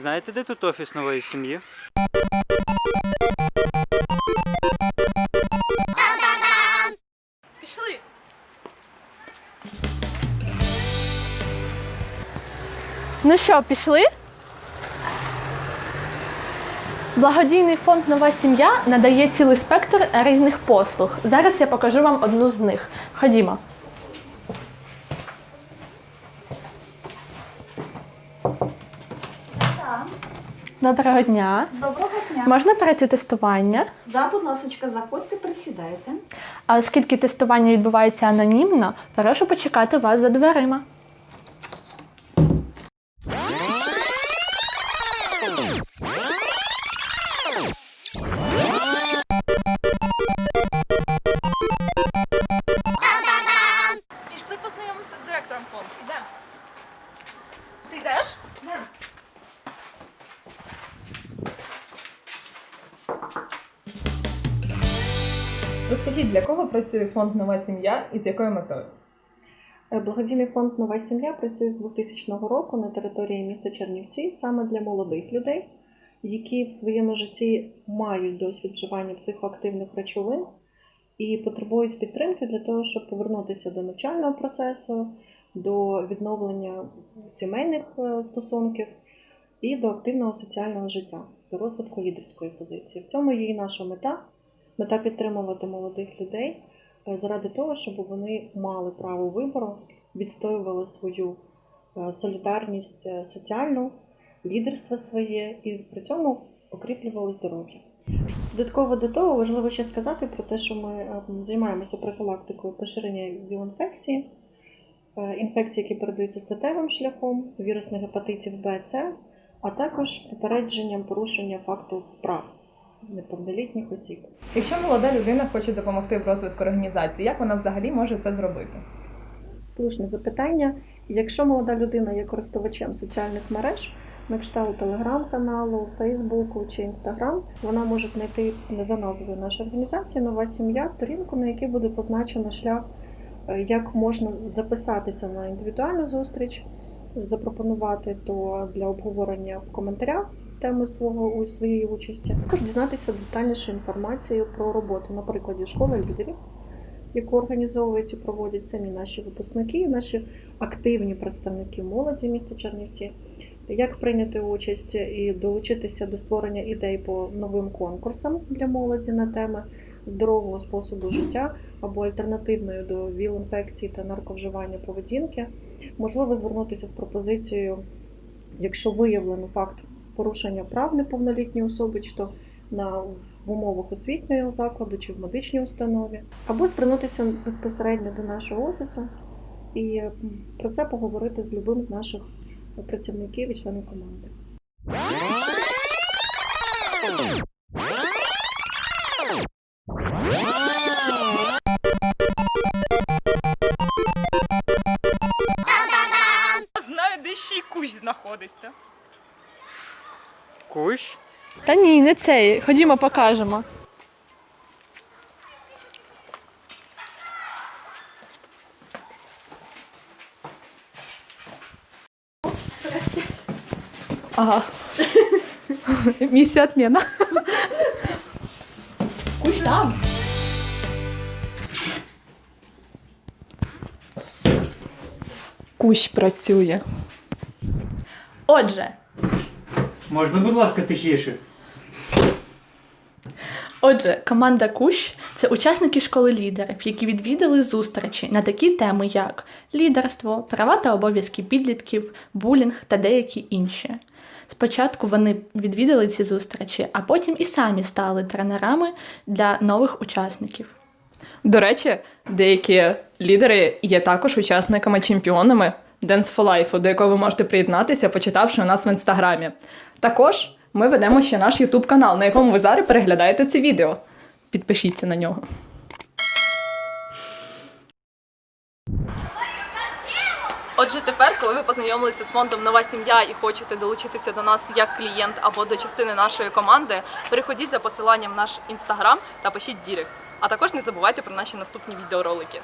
знаєте, де тут офіс нової сім'ї? Пішли. Ну що, пішли? Благодійний фонд Нова сім'я надає цілий спектр різних послуг. Зараз я покажу вам одну з них. Ходімо. Доброго дня. Доброго дня. Можна перейти тестування? Да, будь ласка, заходьте, присідайте. А оскільки тестування відбувається анонімно, прошу почекати вас за дверима. Розкажіть, для кого працює фонд Нова сім'я і з якою метою? Е, Благодійний фонд Нова сім'я працює з 2000 року на території міста Чернівці саме для молодих людей, які в своєму житті мають досвід вживання психоактивних речовин і потребують підтримки для того, щоб повернутися до навчального процесу, до відновлення сімейних е, стосунків і до активного соціального життя, до розвитку лідерської позиції. В цьому є і наша мета. Мета підтримувати молодих людей е, заради того, щоб вони мали право вибору, відстоювали свою е, солідарність е, соціальну, лідерство своє і при цьому окріплювали здоров'я. Додатково до того важливо ще сказати про те, що ми займаємося профілактикою поширення віл-інфекції, інфекцій, які передаються статевим шляхом, вірусних гепатитів Б, С, а також попередженням порушення факту прав неповнолітніх осіб. Якщо молода людина хоче допомогти в розвитку організації, як вона взагалі може це зробити? Слушне запитання. Якщо молода людина є користувачем соціальних мереж, на кшталт телеграм-каналу, Фейсбуку чи Інстаграм, вона може знайти за назвою нашої організації Нова сім'я, сторінку, на якій буде позначено шлях, е, як можна записатися на індивідуальну зустріч, запропонувати то для обговорення в коментарях теми свого у своєї участі. Також дізнатися детальнішу інформацію про роботу на прикладі школи лідерів яку організовують і проводять самі наші випускники, наші активні представники молоді міста Чернівці. Як прийняти участь і долучитися до створення ідей по новим конкурсам для молоді на теми здорового способу життя або альтернативної до ВІЛ-інфекції та нарковживання поведінки, можливо звернутися з пропозицією, якщо виявлено факт порушення прав неповнолітньої особи, чи то на в умовах освітнього закладу чи в медичній установі, або звернутися безпосередньо до нашого офісу і про це поговорити з любим з наших працівників і членів команди. Знаю, де ще й кущ знаходиться. Кущ? Та ні, не цей. Ходімо, покажемо. Ага. Місія отмена. Куш там. Кущ працює. Отже, Можна, будь ласка, тихіше? Отже, команда Кущ це учасники школи лідерів, які відвідали зустрічі на такі теми, як лідерство, права та обов'язки підлітків, булінг та деякі інші. Спочатку вони відвідали ці зустрічі, а потім і самі стали тренерами для нових учасників. До речі, деякі лідери є також учасниками-чемпіонами Dance for Life, до якого ви можете приєднатися, почитавши у нас в інстаграмі. Також ми ведемо ще наш YouTube канал, на якому ви зараз переглядаєте це відео. Підпишіться на нього. Отже, тепер, коли ви познайомилися з фондом Нова сім'я і хочете долучитися до нас як клієнт або до частини нашої команди, переходіть за посиланням в наш інстаграм та пишіть дірект. А також не забувайте про наші наступні відеоролики.